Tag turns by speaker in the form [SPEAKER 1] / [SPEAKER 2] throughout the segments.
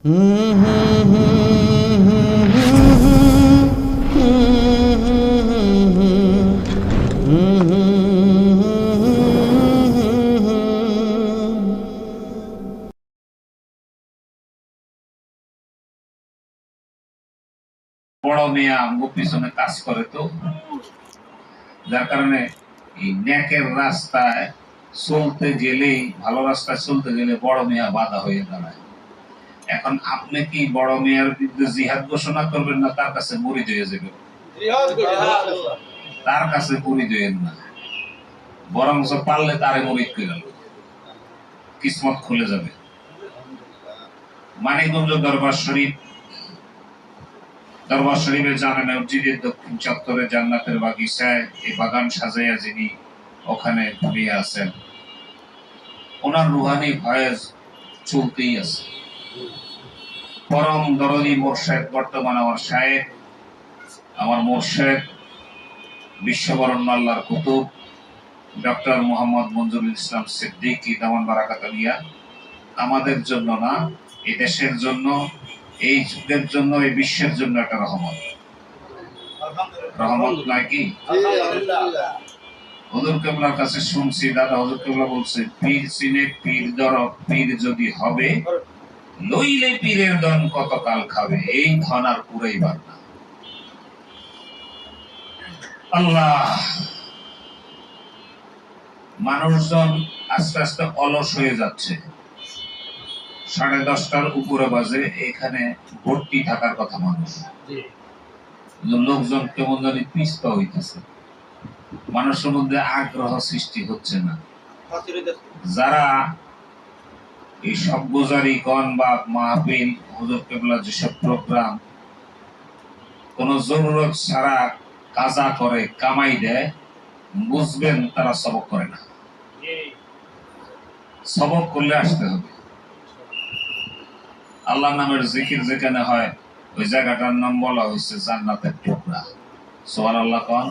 [SPEAKER 1] বড় মেয়ে আমগো পিছনে কাজ করে তো। যার কারণে এই ন্যাকের রাস্তায় চলতে গেলেই, ভালো রাস্তায় চলতে গেলে বড় মেয়া বাধা হয়ে দাঁড়ায়। এখন আপনি কি বড় মেয়ার বিরুদ্ধে জিহাদ ঘোষণা করবেন না তার কাছে মরি হয়ে যাবে? তার কাছে মরি হইয়েন না। বরং পারলে তারে মরি করে গেল কিসমত খুলে যাবে। মানিকগঞ্জ দরবার শরীফ দরবার শরীফের জামে মসজিদের দক্ষিণ চত্বরে জান্নাতের বাগিচায় এই বাগান সাজাইয়া যিনি ওখানে ঘুরিয়ে আছেন ওনার রুহানি ভয়েস চলতেই আছে। পরম দরদি মোর্শেদ বর্তমান আমার শায়েক আমার মোর্শেদ বিশ্ববরণ্য আল্লাহর কুতুব ডক্টর মোহাম্মদ মঞ্জুরুল ইসলাম সিদ্দিকী দামান বারাকাত আলিয়া। আমাদের জন্য না এই দেশের জন্য এই যুগের জন্য এই বিশ্বের জন্য একটা রহমত। রহমত নাকি হুজুর কেবলার কাছে শুনছি দাদা হুজুর কেবলা বলছে পীর চিনে পীর দর পীর যদি হবে লইলে পীরের দন কতকাল খাবে? এই ধন আর পুরাইবার না। আল্লাহ মানুষজন আস্তে আস্তে অলস হয়ে যাচ্ছে। সাড়ে দশটার উপরে বাজে এখানে ভর্তি থাকার কথা মানুষ। লোকজন কেমন জানি পিস্তা হইতেছে। মানুষের মধ্যে আগ্রহ সৃষ্টি হচ্ছে না। যারা এই সভ্যজারি গণ বা মাহফিল হুজুর কেবলা যেসব প্রোগ্রাম কোন জরুরত ছাড়া কাজা করে কামাই দেয় বুঝবেন তারা সবক করে না। সবক করলে আসতে হবে। আল্লাহ নামের জিকির যেখানে হয় ওই জায়গাটার নাম বলা হয়েছে জান্নাতের টুকরা সোহান আল্লাহ কন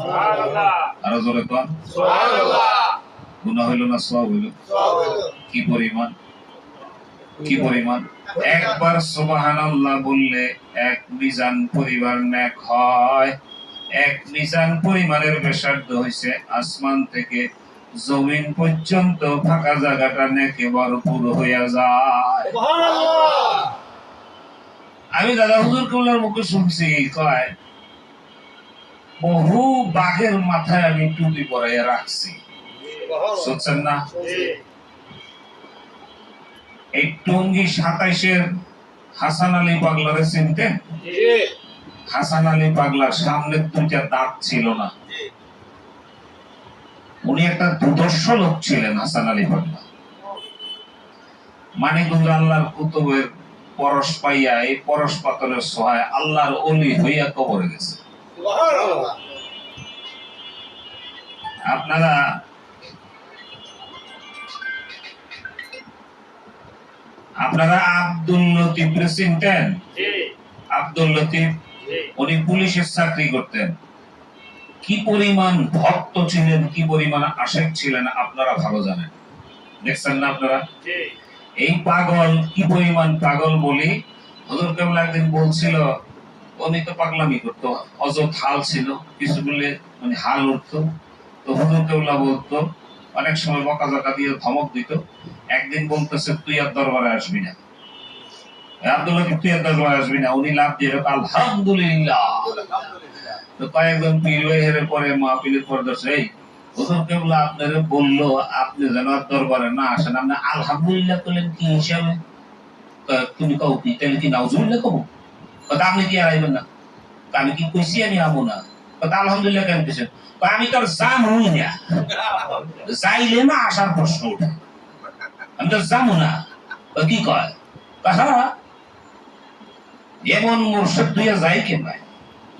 [SPEAKER 1] আরও জোরে কন। গুণা হইল না সব হইল। কি পরিমাণ? কি পরিমাণ? একবার সুবাহান আল্লাহ বললে এক মিজান পরিবার ন্যাক হয়। এক মিজান পরিমাণের বেসার্ধ হয়েছে আসমান থেকে জমিন পর্যন্ত ফাঁকা জায়গাটা নেকে ভরপুর হইয়া যায়। আমি দাদা হুজুর কমলার মুখে শুনছি কয় বহু বাঘের মাথায় আমি টুপি পরাইয়া রাখছি। শুনছেন না? এই টঙ্গি সাতাইশের হাসান আলী পাগলারে চিনতেন হাসান আলী পাগলার সামনে দুইটা দাঁত ছিল না। উনি একটা দুদর্শ লোক ছিলেন হাসান আলী পাগলা আল্লাহর কুতুবের পরশ পাইয়া এই পরশ পাতলের সহায় আল্লাহর অলি হইয়া কবরে গেছে। আপনারা আপনারা আব্দুল লতিফ চিনতেন আব্দুল লতিফ উনি পুলিশের চাকরি করতেন। কি পরিমাণ ভক্ত ছিলেন কি পরিমাণ আশেক ছিলেন আপনারা ভালো জানেন। দেখছেন না আপনারা? এই পাগল কি পরিমাণ পাগল বলি? হুজুর কেবল একদিন বলছিল উনি তো পাগলামি করতো অযথ হাল ছিল কিছু বলে মানে হাল উঠতো। তো হুজুর কেবলা বলতো অনেক সময় বকাঝকা দিয়ে ধমক দিত। একদিন বলতেছে, তুই আর দরবারে আসবি না। আব্দুল্লাহ তুই আর দরবারে আসবি না। উনি লাভ দিয়ে আলহামদুলিল্লাহ। তো কয়েকজন পীর হেরে পরে আপনারে বলল, আপনি যেন দরবারে না আসেন। আপনি আলহামদুলিল্লাহ করলেন কি হিসাবে তুমি কাউ কি? তাহলে কি নাউজুবিল্লাহ কবো? কথা আপনি কি আইবেন না? তা আমি কি কইছি আমি না? কথা আলহামদুলিল্লাহ কেন কেছেন আমি তোর জাম হই না। যাইলে না আসার প্রশ্ন আমি তো যাব না। কি কয়? এমন মোর্শেদ দুইয়া যাই কেন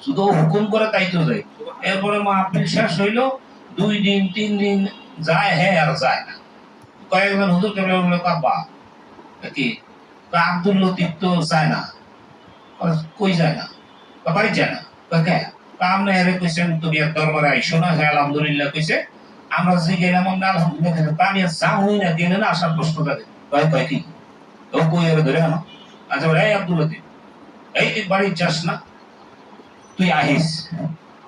[SPEAKER 1] শুধু হুকুম করে তাই তো যাই এরপরে মাহফিল শেষ হইল। দুই দিন, তিন দিন যায় হ্যাঁ আর যায় না। কয়েকজন হুজুর কেবল বলল কাব্বা কি? আব্দুল লতিফ তো যায় না। কই যায় না? বাড়ি যায় না। কে? আপনি হেরে কইছেন, তুমি আর দরবারে আইসো না। হ্যাঁ আলহামদুলিল্লাহ কইছে। আমরা যে গেলাম আমরা আলহামদুলিল্লাহ আর যা হই না দিলে না আসার প্রশ্ন থাকে কয় কয় কি? তো কই এর ধরে আনো আচ্ছা বলে এই আব্দুল লতিফ এই তুই বাড়ি যাস না? তুই আহিস।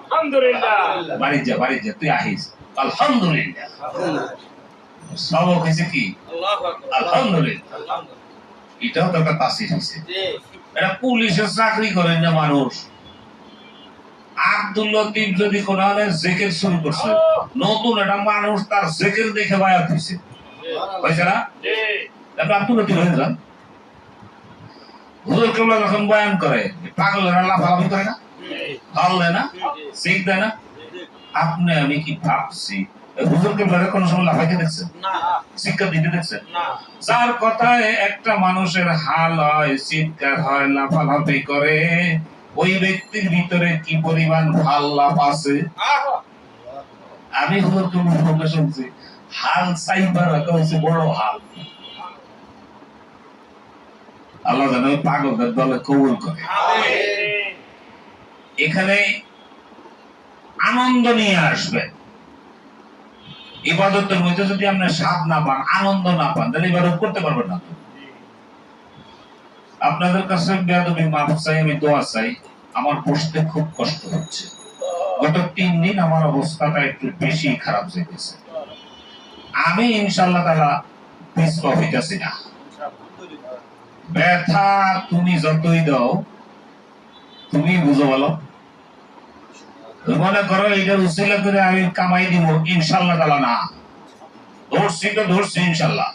[SPEAKER 2] আলহামদুলিল্লাহ।
[SPEAKER 1] বাড়ি যা বাড়ি যা তুই আহিস। আলহামদুলিল্লাহ। সবক হয়েছে কি? আলহামদুলিল্লাহ। এটাও তো একটা তাসির হয়েছে। এটা পুলিশের চাকরি করেন না মানুষ। যদি জেকের শুরু করছে নতুন একটা মানুষ তার জেকের দেখে বায়াত হয়েছে হয়েছে না? তারপরে হয়ে যান। হুজুর কেবলা যখন বয়ান করে পাগলেরা লাফালাফি করে না? হাল দেয় না? শিখ দেয় না? আপনি আমি কি ভাবছি? হুজুর কেবলারে কোন সময় লাফাইতে দেখছেন? শিক্ষা দিতে দেখছেন? যার কথায় একটা মানুষের হাল হয় চিৎকার হয় লাফালাফি করে। ওই ব্যক্তির ভিতরে কি পরিমাণ ভালো লাভ আছে? আমি শুনছি। হাল সাইবার একটা হচ্ছে বড় হাল। আল্লাহ যেন ওই পাগলদের দলে কবুল করে। এখানে আনন্দ নিয়ে আসবে। ইবাদতের মধ্যে যদি আপনি স্বাদ না পান আনন্দ না পান তাহলে ইবাদত করতে পারবেন না আপনাদের কাছে বেয়াদবি মাফ চাই আমি দোয়া চাই। আমার বসতে খুব কষ্ট হচ্ছে। গত তিন দিন আমার অবস্থাটা একটু বেশি খারাপ যেতেছে। আমি ইনশাল্লাহ তারা পিছপা হইতেছি না। ব্যথা তুমি যতই দাও, তুমি বুঝো বলো মনে করো এটা উচিলা করে আমি কামাই দিব ইনশাল্লাহ তালা না। ধরছি তো ধরছি ইনশাল্লাহ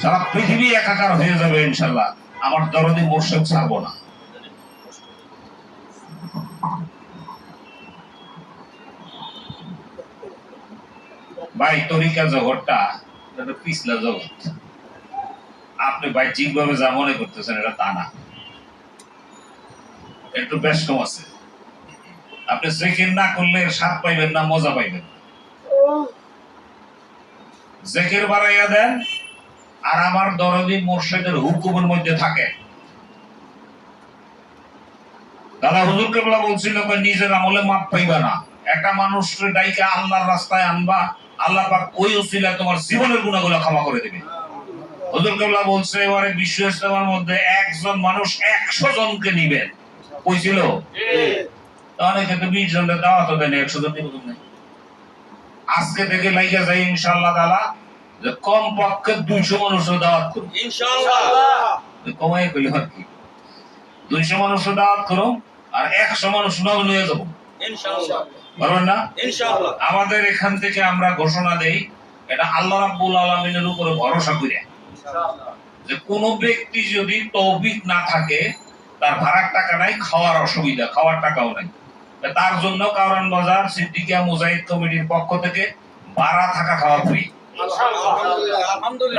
[SPEAKER 1] সারা পৃথিবী একাকার হয়ে যাবে ইনশাল্লাহ আমার দরদি মোর্শেদ ছাড়বো না। ভাই তরিকা জগৎটা এটা পিছলা জগৎ। আপনি বাহ্যিক ভাবে যা মনে করতেছেন এটা তা না। একটু বেশ কম আছে। আপনি জেকের না করলে স্বাদ পাইবেন না মজা পাইবেন। জেকের বাড়াইয়া দেন আর আমার দরদি মোর্শেদের হুকুমের মধ্যে থাকে। দাদা হুজুর কেবলা বলছিল নিজের আমলে মাপ পাইবা না। একটা মানুষকে ডাইকে আল্লাহর রাস্তায় আনবা আল্লাহ পাক ওই উসিলা তোমার জীবনের গুণাগুলো ক্ষমা করে দেবে। হুজুর কেবলা বলছে এবারে বিশ্ব ইস্তেমার মধ্যে একজন মানুষ একশো জনকে নিবেন কইছিল অনেকে তো বিশ জনের দাওয়াত দেন একশো জন নিবে কেমনে? আজকে থেকে লাইগা যাই ইনশাআল্লাহ তাআলা যে কম পক্ষে দুইশো মানুষের দাওয়াত করুন। কমাই কইলে আর কি? দুইশো মানুষের দাওয়াত করো আর একশো মানুষ নগ নিয়ে যাব। পারবেন না? আমাদের এখান থেকে আমরা ঘোষণা দেই এটা আল্লাহ রাব্বুল আলামিনের উপরে ভরসা করে যে কোন ব্যক্তি যদি তৌফিক না থাকে তার ভাড়ার টাকা নাই খাওয়ার অসুবিধা খাওয়ার টাকাও নাই। তার জন্য কারণ বাজার সিদ্দিকিয়া মুজাহিদ কমিটির পক্ষ থেকে ভাড়া থাকা খাওয়া ফ্রি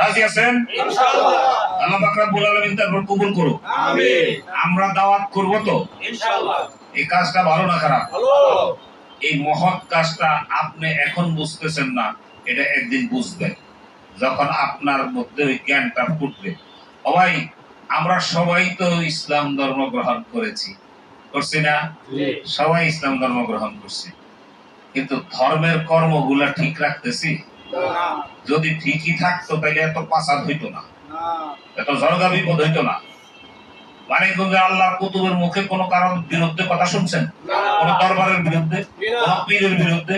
[SPEAKER 1] রাজি আছেন? আল্লাহ পাক রব্বুল আলামিন তারপর কবুল করুক। আমরা দাওয়াত করব তো? এই কাজটা ভালো না খারাপ? এই মহৎ কাজটা আপনি এখন বুঝতেছেন না এটা একদিন বুঝবেন। যখন আপনার মধ্যে ওই জ্ঞানটা ফুটবে। ভাই আমরা সবাই তো ইসলাম ধর্ম গ্রহণ করেছি। করছি না? সবাই ইসলাম ধর্ম গ্রহণ করছি। কিন্তু ধর্মের কর্মগুলা ঠিক রাখতেছি? যদি ঠিকই থাকতো তাহলে এত পাচার হইতো না। এত ঝরগা বিপদ হইতো না। মানিকগঞ্জে আল্লাহ কুতুবের মুখে কোনো কারণ বিরুদ্ধে কথা শুনছেন? কোন দরবারের বিরুদ্ধে? কোন পীরের বিরুদ্ধে?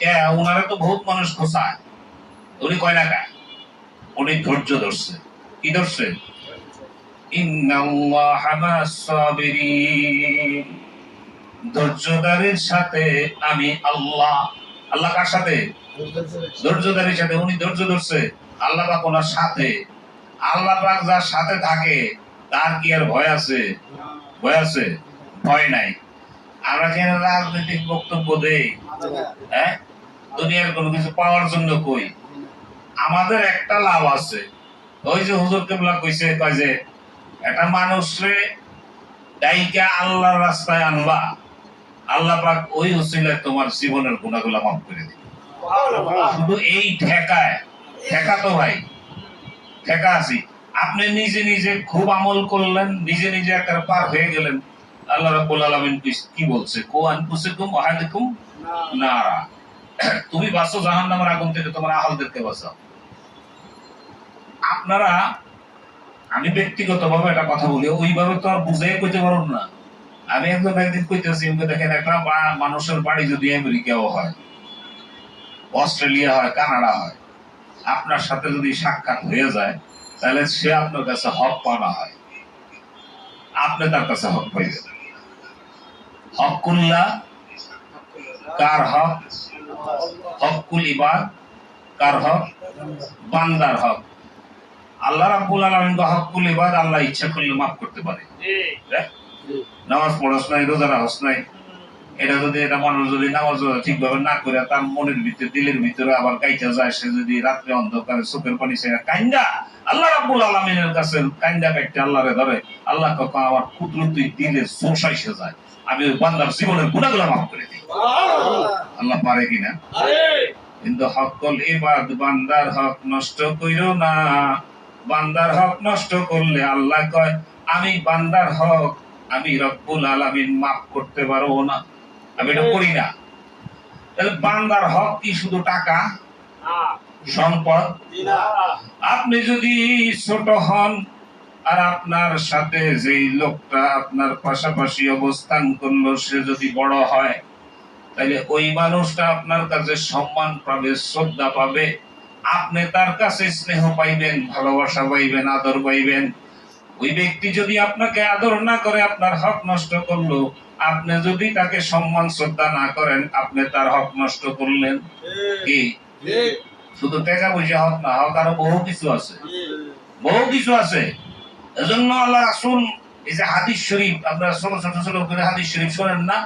[SPEAKER 1] কে? উনারে তো বহুত মানুষ খোসায় উনি কয় না কায় উনি ধৈর্য ধরছে। কি ধরছে? ধৈর্যধারীর সাথে আমি আল্লাহ আল্লাহ কার সাথে? ধৈর্যধারীর সাথে। উনি ধৈর্য ধরছে। আল্লাহ পাক ওনার সাথে। আল্লাহ পাক যার সাথে থাকে, তার কি আর ভয় আছে? ভয় আছে? ভয় নাই। আমরা কেন রাজনৈতিক বক্তব্য দেই হ্যাঁ? দুনিয়ার কোনো কিছু পাওয়ার জন্য কই। আমাদের একটা লাভ আছে। ওই যে হুজুর কেবলা কইছে, কয় যে, একটা মানুষরে ডাইকা আল্লাহর রাস্তায় আনবা। আল্লাহ পাক ওই উসিলায় তোমার জীবনের গুণাগুলা মাফ করে দিবে। শুধু এই ঠেকায় ঠেকা তো ভাই ঠেকা আছি। আপনি নিজে নিজে খুব আমল করলেন নিজে নিজে একটা পার হয়ে গেলেন। আল্লাহ রাব্বুল আলামিন কি- বলছে? কো আনফুসিকুম আহাদিকুম নারা। তুমি বাঁচো জাহান্নামের আগুন থেকে তোমার আহলদেরকে বাঁচাও। আপনারা আমি ব্যক্তিগত ভাবে একটা কথা বলি ওইভাবে তো আর বুঝাই কইতে পারব না। আমি একদম একদিন কইতেছি দেখেন একটা মানুষের বাড়ি যদি আমেরিকাও হয় অস্ট্রেলিয়া হয় কানাডা হয় আপনার সাথে যদি সাক্ষাৎ হয়ে যায় তাহলে সে আপনার কাছে হক পাওয়া হয়। আপনি তার কাছে হক পাইবেন। হকুল্লাহ কার হক? হকুল ইবাদ কার হক? বান্দার হক। আল্লাহ রাব্বুল আলামিন হকুল ইবাদ আল্লাহ ইচ্ছা করলে মাফ করতে পারে। দেখ, নামাজ পড়াস নাই রোজা রাখস নাই। এটা যদি এটা মানুষ যদি নামাজ ঠিকভাবে না করে তার মনের ভিতরে দিলের ভিতরে আবার কাইটা যায় সে যদি রাত্রে অন্ধকারে চোখের পানি সে কাইন্দা আল্লাহ রাব্বুল আলামিনের কাছে কাইন্দা কাইতে আল্লাহরে ধরে আল্লাহ কখন আমার কুদরতি দিলে সোসাই সে যায়। আমি ওই বান্দার জীবনের গুণাগুলো মাফ করে দিই। আল্লাহ পারে কিনা? কিন্তু হকল এবাদ বান্দার হক নষ্ট কইরো না। বান্দার হক নষ্ট করলে আল্লাহ কয় আমি বান্দার হক আমি রব্বুল আলামিন মাফ করতে পারব না। আমি এটা করি না। তাহলে বান্দার হক কি? শুধু টাকা? সম্পদ? আপনি যদি ছোট হন আর আপনার সাথে যেই লোকটা আপনার পাশাপাশি অবস্থান করল সে যদি বড় হয় তাহলে ওই মানুষটা আপনার কাছে সম্মান পাবে শ্রদ্ধা পাবে। আপনি তার কাছে স্নেহ পাইবেন ভালোবাসা পাইবেন আদর পাইবেন। ওই ব্যক্তি যদি আপনাকে আদর না করে আপনার হক নষ্ট করল আপনি যদি তাকে সম্মান শ্রদ্ধা না করেন আপনি তার হক নষ্ট করলেন। কি? শুধু টাকা পয়সা হক না হক আরও বহু কিছু আছে। বহু কিছু আছে। এজন্য আল্লাহ রাসূল এই যে হাদিস শরীফ আপনারা ছোট ছোট ছোট করে হাদিস শরীফ শোনেন না?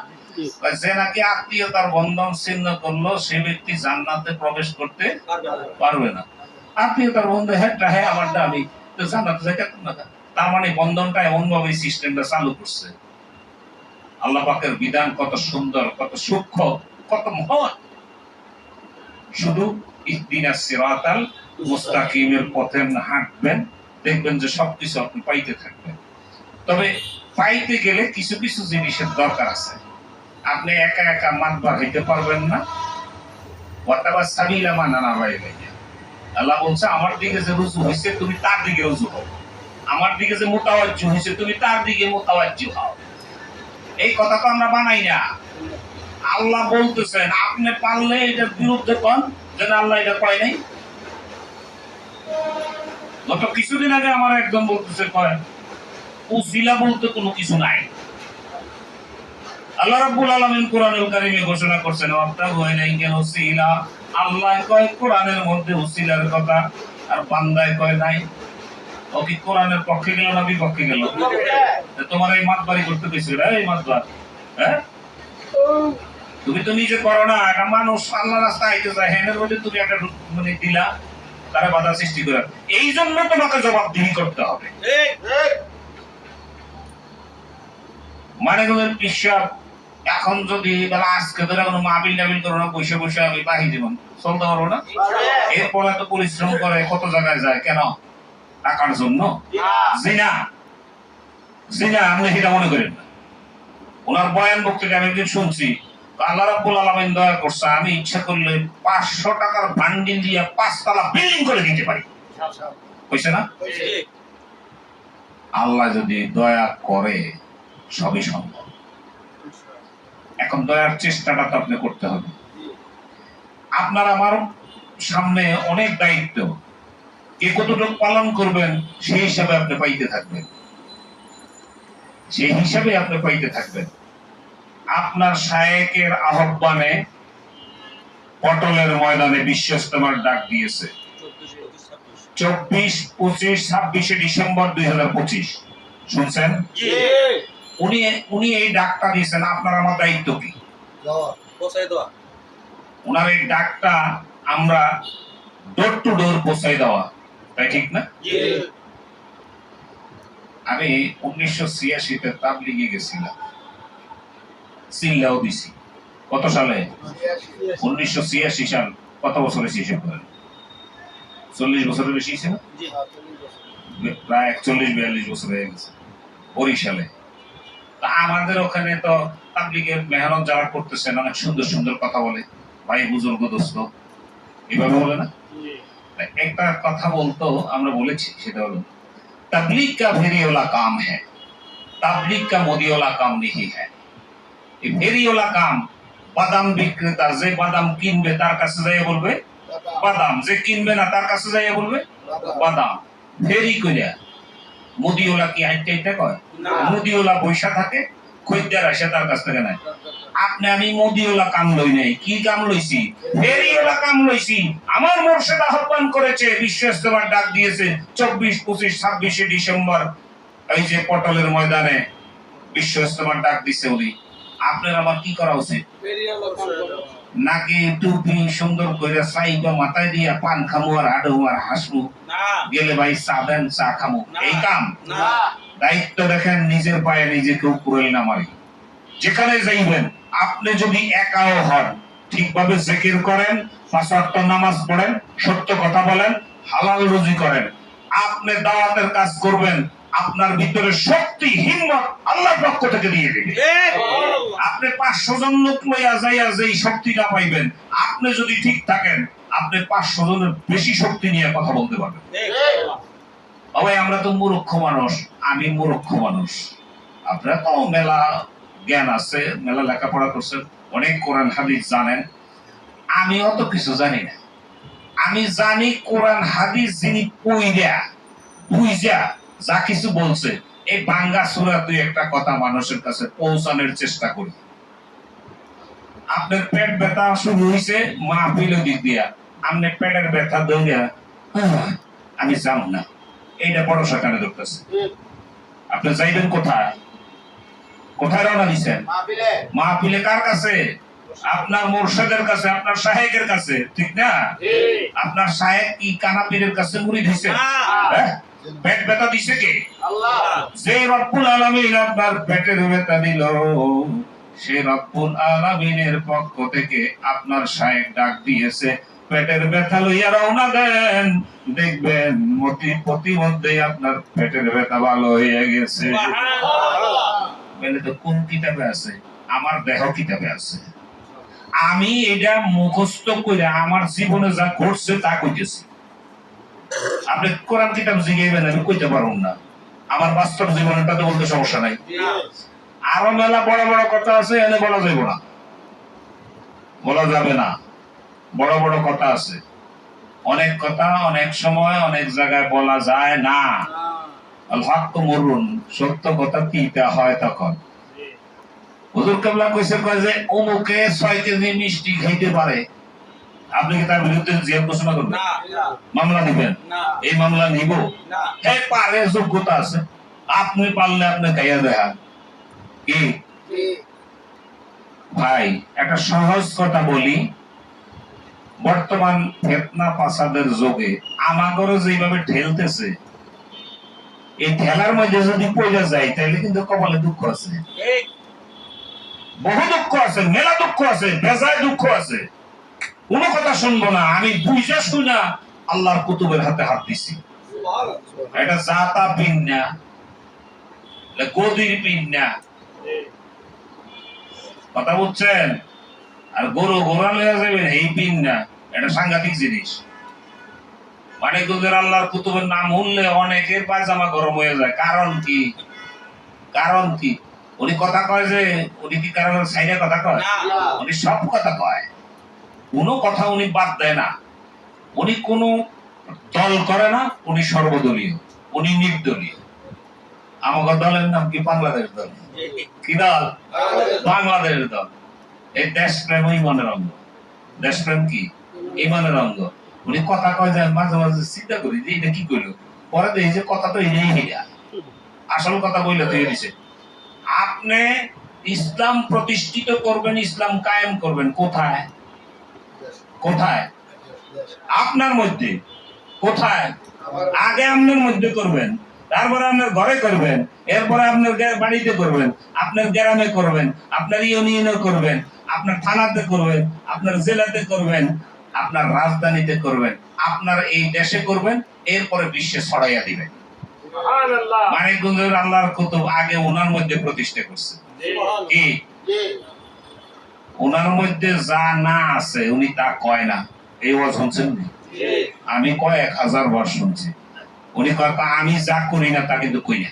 [SPEAKER 1] যে নাকি আত্মীয়তার বন্ধন ছিন্ন করল সে ব্যক্তি জান্নাতে প্রবেশ করতে পারবে না। আত্মীয়তার বন্ধন হ্যাঁ হ্যাঁ আমারটা আমি। তো জান্নাতে যাই না তার মানে বন্ধনটা এমন ভাবে সিস্টেমটা চালু করছে। আল্লাহ বিধান কত সুন্দর, কত সূক্ষ্ম, কত মহৎ। শুধু সিরাতাল মুস্তাকিমের পথে হাঁটবেন, দেখবেন যে সবকিছু আপনি পাইতে থাকবেন। তবে পাইতে গেলে কিছু কিছু জিনিসের দরকার আছে। আপনি একা একা মাতবার হইতে পারবেন না। ওয়াতাবা সাবিলা মানানা বাইরে আল্লাহ বলছে, আমার দিকে যে রুজু হয়েছে তুমি তার দিকে রুজু হও আমার দিকে যে মোতাবাজ্জু হয়েছে, তুমি তার দিকে মোতাবাজ্জু হও। এই কথা তো আমরা বানাই না। আল্লাহ বলতেছেন, আপনি পারলে এটার বিরুদ্ধে কন। যেন আল্লাহ এটা কয় নাই। গত কিছুদিন আগে আমার একজন বলতেছে, কয়, উসিলা বলতে কোনো কিছু নাই। আল্লাহ রাব্বুল আলামিন কোরআনুল কারীমে ঘোষণা করছেন ওয়াত্তাবু ইলাইহিল উসিলা। আল্লাহ কয়, কোরআনের মধ্যে উসিলার কথা আর বান্দায় কয় নাই। ও কি কোরআনের পক্ষে গেল না বিপক্ষে গেল? তোমার এই মাতবাড়ি করতে এই হ্যাঁ? তুমি তো নিজে করো না একটা মানুষ আল্লাহ রাস্তা আইতে হ্যানের মধ্যে তুমি একটা মানে দিলা তারা বাধা সৃষ্টি করে। এই জন্য তোমাকে জবাবদিহি করতে হবে। মানেগুলোর পিসাব এখন যদি বেলা আজকে ধরে কোনো মাহবিল টাবিল করো না পয়সা পয়সা আমি বাহি জীবন। চলতে পারব না? এরপরে তো পরিশ্রম করে কত জায়গায় যায় কেন? টাকার জন্য জিনা জিনা আপনি সেটা মনে করেন না। ওনার বয়ান বক্তৃতা আমি একদিন শুনছি আল্লাহ রাব্বুল আলামিন দয়া করছে আমি ইচ্ছা করলে পাঁচশো টাকার বান্ডিল দিয়ে পাঁচতলা বিল্ডিং করে দিতে পারি। হয়েছে না? আল্লাহ যদি দয়া করে সবই সম্ভব। এখন দয়ার চেষ্টাটা তো আপনি করতে হবে। আপনার আমার সামনে অনেক দায়িত্ব। কে কতটুকু পালন করবেন সেই হিসাবে আপনি পাইতে থাকবেন। সেই হিসাবে আপনি পাইতে থাকবেন। আপনার শায়েকের আহ্বানে পটলের ময়দানে বিশ্ব ইস্তেমার ডাক দিয়েছে। চব্বিশ পঁচিশ ছাব্বিশে ডিসেম্বর দুই হাজার পঁচিশ। শুনছেন? উনি উনি এই ডাকটা দিয়েছেন আপনার আমার দায়িত্ব কি? ওনার এই ডাকটা আমরা ডোর টু ডোর পৌঁছাই দেওয়া। তাই ঠিক না আমি উনিশশো ছিয়াশিতে তাবলিগে গেছিলাম। সিল্লাও দিছি। কত সালে? উনিশশো ছিয়াশি সাল। কত বছরে হিসাব করেন চল্লিশ বছরের বেশি ছিল? প্রায় একচল্লিশ বিয়াল্লিশ বছর হয়ে গেছে। বরিশালে। তা আমাদের ওখানে তো তাবলিগের মেহনত যারা করতেছেন অনেক সুন্দর সুন্দর কথা বলে। ভাই বুজুর্গ দোস্ত। এভাবে বলে না? একটা কথা বলতো আমরা বলেছি সেটা হলো তাবলিক কা ফেরিওলা কাম হ্যাঁ তাবলিক কা মোদিওলা কাম নেহি হ্যাঁ এই ফেরিওলা কাম বাদাম বিক্রেতা যে বাদাম কিনবে তার কাছে যাইয়া বলবে বাদাম। যে কিনবে না তার কাছে যাইয়া বলবে বাদাম। ফেরি কইরা মুদিওলা কি আইটা আইটা কয়? মুদিওলা পয়সা থাকে খরিদ্দার আসে তার কাছ থেকে নাই। আপনি আমি মুদিওলা কাম লই নাই কি কাম লইছি? ফেরিওয়ালা কাম লইছি। আমার মোর্শেদ আহ্বান করেছে বিশ্ব ইস্তেমার ডাক দিয়েছে চব্বিশ পঁচিশ ছাব্বিশে ডিসেম্বর এই যে পটলের ময়দানে বিশ্ব ইস্তেমার ডাক দিছে উনি। আপনার আমার কি করা উচিত? নাকি টুপি সুন্দর করে সাইবা মাথায় দিয়া পান খামু আর হাডু আর হাসবো গেলে ভাই চা দেন চা খামু। এই কাম? দায়িত্ব দেখেন নিজের পায়ে নিজে কেউ কুড়েল না মারি যেখানে যাইবেন আপনি যদি একাও হন ঠিকভাবে জিকির করেন পাঁচ নামাজ পড়েন সত্য কথা বলেন হালাল রুজি করেন আপনি দাওয়াতের কাজ করবেন আপনার ভিতরে শক্তি হিম্মত আল্লাহর পক্ষ থেকে দিয়ে দিবে। আপনি পাঁচশো জন লোক লইয়া যাইয়া যেই শক্তিটা পাইবেন আপনি যদি ঠিক থাকেন আপনি পাঁচশো জনের বেশি শক্তি নিয়ে কথা বলতে পারবেন। বাবাই আমরা তো মূর্খ মানুষ আমি মূর্খ মানুষ। আপনারা তো মেলা জ্ঞান আছে, মেলা লেখাপড়া করছেন অনেক কোরআন হাদিস জানেন। আমি অত কিছু জানি না। আমি জানি কোরআন হাদিস যিনি পইরা বুঝা যা কিছু বলছে, এই বাঙ্গা সুরা দুই একটা কথা মানুষের কাছে পৌঁছানোর চেষ্টা করি। আপনার পেট ব্যথা শুরু হয়েছে মা পিল দিক দিয়া। আপনার পেটের ব্যথা দৌড়িয়া আমি যাব না। এইটা বড় সেখানে ধরতেছে আপনি যাইবেন কোথায়? কোথায় রওনা দিচ্ছেন মাহফিলে। কার কাছে? আপনার মোর্শেদের কাছে আপনার শাহেকের কাছে ঠিক না? আপনার শাহেক কি কানাপীরের কাছে মুড়ি দিছে? হ্যাঁ? পেট ব্যথা দিছে কে? যে রব্বুল আলামিন আপনার পেটের ব্যথা দিল সে রব্বুল আলামিনের পক্ষ থেকে আপনার শায়েক ডাক দিয়েছে পেটের ব্যথা লইয়া রওনা দেন। দেখবেন মতি প্রতিমধ্যে আপনার পেটের ব্যথা ভালো হয়ে গেছে। বলে তো, কোন কিতাবে আছে? আমার দেহ কিতাবে আছে। আমি এটা মুখস্থ করে আমার জীবনে যা ঘটছে তা কইতেছি। আপনি কোরআন কিতাব জিগাইবেন, আমি কইতে পারুন না। আমার বাস্তব বলতে সমস্যা নাই। আরও মেলা বড় বড় কথা আছে, এনে বলা না। বলা যাবে না। বড় বড় কথা আছে। অনেক কথা অনেক সময় অনেক জায়গায় বলা যায় না। মরুন সত্য কথা তিতা হয় তখন? হুজুর কেবলা কইছে কয় যে অমুকে ছয় কেজি মিষ্টি খাইতে পারে। আপনি কি তার বিরুদ্ধে জিয়াদ ঘোষণা করবেন? মামলা নিবেন? এই মামলা নিব? পারে যোগ্যতা আছে। আপনি পারলে আপনি গাইয়া দেখান। কি? ভাই একটা সহজ কথা বলি। বর্তমান ফেতনা পাসাদের যোগে আমাগরও যেভাবে ঠেলতেছে এই ঠেলার মধ্যে যদি যায় তাহলে কিন্তু কপালে দুঃখ আছে। বহু দুঃখ আছে মেলা দুঃখ আছে বেজায় দুঃখ আছে। কোনো কথা শুনব না আমি বুঝা শুনা আল্লাহর কুতুবের হাতে হাত দিছি। এটা জাতা পিন না গদির পিন না কথা বুঝছেন? আর গরু গোড়া লয়ে যাবেন এই পিন না এটা সাংঘাতিক জিনিস। মানে গুজের আল্লাহর কুতুবের নাম উঠলে অনেকের পায়জামা গরম হয়ে যায়। কারণ কি? কারণ কি? উনি কথা কয় যে উনি কি কারণ সাইডে কথা কয়? উনি সব কথা কয়। কোনো কথা উনি বাদ দেয় না। উনি কোনো দল করে না উনি সর্বদলীয়। উনি নির্দলীয়। আমাদের দলের নাম কি? বাংলাদেশ দল। কি দল? বাংলাদেশ দল। এই দেশপ্রেম ইমানের অঙ্গ। দেশপ্রেম কি? ইমানের অঙ্গ। উনি কথা কয় যায়, মাঝে মাঝে চিন্তা করি যে এটা কি করল পরে দেখি যে কথা তো এটাই হিরা আসল কথা বইলে তো দিছে আপনি ইসলাম প্রতিষ্ঠিত করবেন, ইসলাম কায়েম করবেন, কোথায়? কোথায়? আপনার মধ্যে। কোথায়? আগে আপনার মধ্যে করবেন, তারপরে আপনার ঘরে করবেন, এরপরে আপনার বাড়িতে করবেন, আপনার গ্রামে করবেন, আপনার ইউনিয়নে করবেন, আপনার থানাতে করবেন, আপনার জেলাতে করবেন আপনার রাজধানীতে করবেন আপনার এই দেশে করবেন এরপরে বিশ্বে ছড়াইয়া দিবেন। মানিকগঞ্জের আল্লাহর কুতুব আগে ওনার মধ্যে প্রতিষ্ঠা করছে। কি? ওনার মধ্যে যা না আছে উনি তা কয় না। এই ওয়াজ শুনছেন আমি কয়েক হাজার বার শুনছি। উনি কয় আমি যা করি না তা কিন্তু কই না।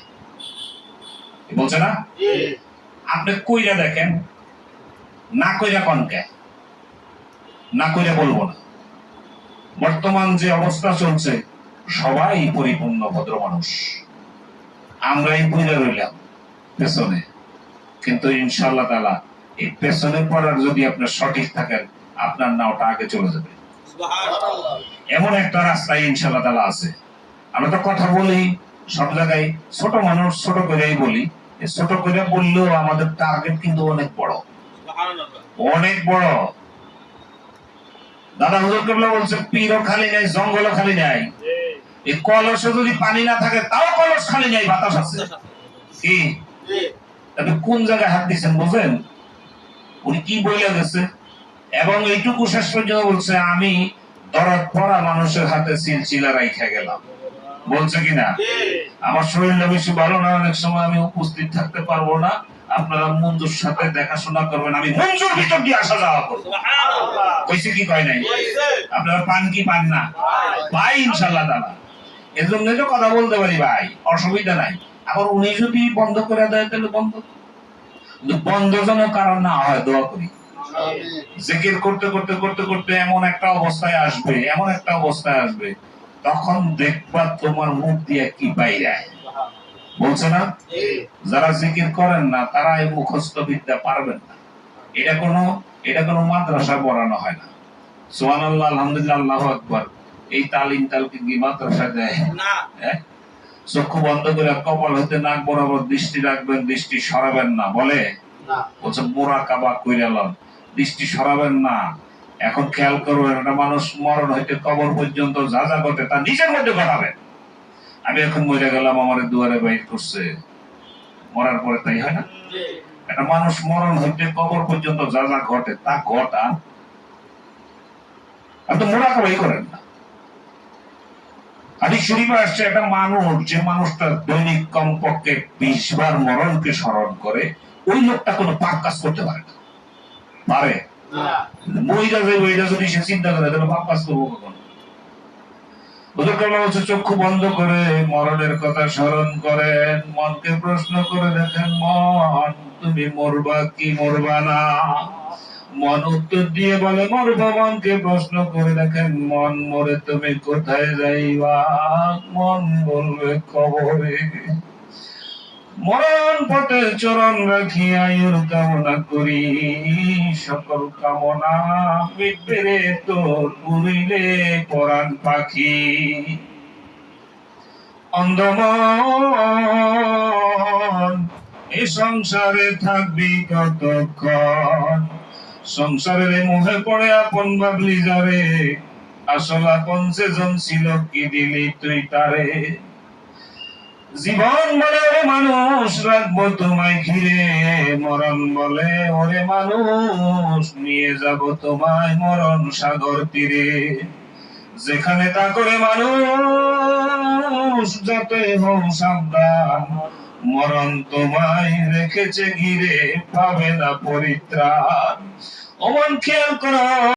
[SPEAKER 1] বলছে না? আপনি কইরা দেখেন না কইরা কনকে না কইরা বলব না। বর্তমান যে অবস্থা চলছে সবাই পরিপূর্ণ ভদ্র মানুষ। আমরাই বুঝে রইলাম পেছনে। কিন্তু ইনশাল্লাহ তালা এই পেছনে পড়ার যদি আপনার সঠিক থাকেন আপনার নাওটা আগে চলে যাবে। এমন একটা রাস্তায় ইনশাল্লাহ তালা আছে। আমরা তো কথা বলি সব জায়গায় ছোট মানুষ ছোট করেই বলি। ছোট করে বললেও আমাদের টার্গেট কিন্তু অনেক বড়। অনেক বড়। দাদা হুজুর কেবলা বলছে পীরও খালি নাই জঙ্গলও খালি নাই। এই কলসে যদি পানি না থাকে তাও কলস খালি নাই বাতাস আছে। কি? আপনি কোন জায়গায় হাত দিচ্ছেন বুঝেন? উনি কি বলে গেছে? এবং এইটুকু শেষ পর্যন্ত বলছে আমি দরদ পড়া মানুষের হাতে সিলসিলা রাইখা গেলাম। বলছে কিনা? আমার শরীরটা বেশি ভালো না অনেক সময় আমি উপস্থিত থাকতে পারব না। আপনারা মঞ্জুর সাথে দেখাশোনা করবেন আমি মঞ্জুর ভিতর দিয়ে আসা যাওয়া করব। কইছে কি কয় নাই? আপনারা পান কি পান না? ভাই। ইনশাল্লাহ দাদা। এর জন্য তো কথা বলতে পারি ভাই। অসুবিধা নাই। আবার উনি যদি বন্ধ করে দেয় তাহলে বন্ধ বন্ধ যেন কারণ না হয় দোয়া করি। জিকির করতে করতে করতে করতে এমন একটা অবস্থায় আসবে এমন একটা অবস্থায় আসবে তখন দেখবা তোমার মুখ দিয়ে কি বাইরে বলছে না? যারা জিকির করেন না তারা এই মুখস্থ বিদ্যা পারবেন না। এটা কোনো এটা কোনো মাদ্রাসা পড়ানো হয় না। সোহান আল্লাহ আলহামদুলিল্লাহ আল্লাহ আকবর। এই তালিম তালকে কি মাদ্রাসা দেয়? হ্যাঁ? চক্ষু বন্ধ করে কপাল হতে নাক বরাবর দৃষ্টি রাখবেন দৃষ্টি সরাবেন না বলে? বলছে মোরা কাবা কইরালাম দৃষ্টি সরাবেন না। এখন খেয়াল করবেন একটা মানুষ মরণ হইতে কবর পর্যন্ত যা যা ঘটে তা নিজের মধ্যে ঘটাবেন। আমি এখন মরে গেলাম আমার দুয়ারে বাইর করছে। মরার পরে তাই হয় না? একটা মানুষ মরণ হইতে কবর পর্যন্ত যা যা ঘটে তা ঘটা। আপনি মোরা কাবাই করেন না। হাদিস শরীফে আসছে একটা মানুষ যে মানুষটা দৈনিক কমপক্ষে বিশ বার মরণকে স্মরণ করে ওই লোকটা কোনো পাপ কাজ করতে পারে না। পারে। মহিলা যদি সে চিন্তা করে তাহলে পাপ কাজ করব কখন? হচ্ছে চক্ষু বন্ধ করে, মরণের কথা স্মরণ করেন, মনকে প্রশ্ন করে দেখেন, মন, তুমি মরবা কি মরবা না? মন উত্তর দিয়ে বলে, মরবা। মনকে প্রশ্ন করে দেখেন, মন মরে তুমি কোথায় যাইবা? মন বলবে, কবরে। মরণ পথে চরণ রাখি, আয়ুর কামনা করি। সকল কামনা মিটবে তোর উড়িলে পরাণ পাখি। অন্ধমন, এ সংসারে থাকবি কতক্ষণ? সংসারের মুখে পড়ে আপন ভাবলি যারে। আসল আপন সেজন ছিল কি দিলি তুই তারে? জীবন বলে ওরে মানুষ, রাখব তোমায় ঘিরে। মরণ বলে ওরে মানুষ, নিয়ে যাব তোমায় মরণ সাগর তীরে। যেখানে তা করে মানুষ, যাতে হও সাবধান মরণ তোমায় রেখেছে, ঘিরে পাবে না পরিত্রাণ। অমন খেয়াল করো।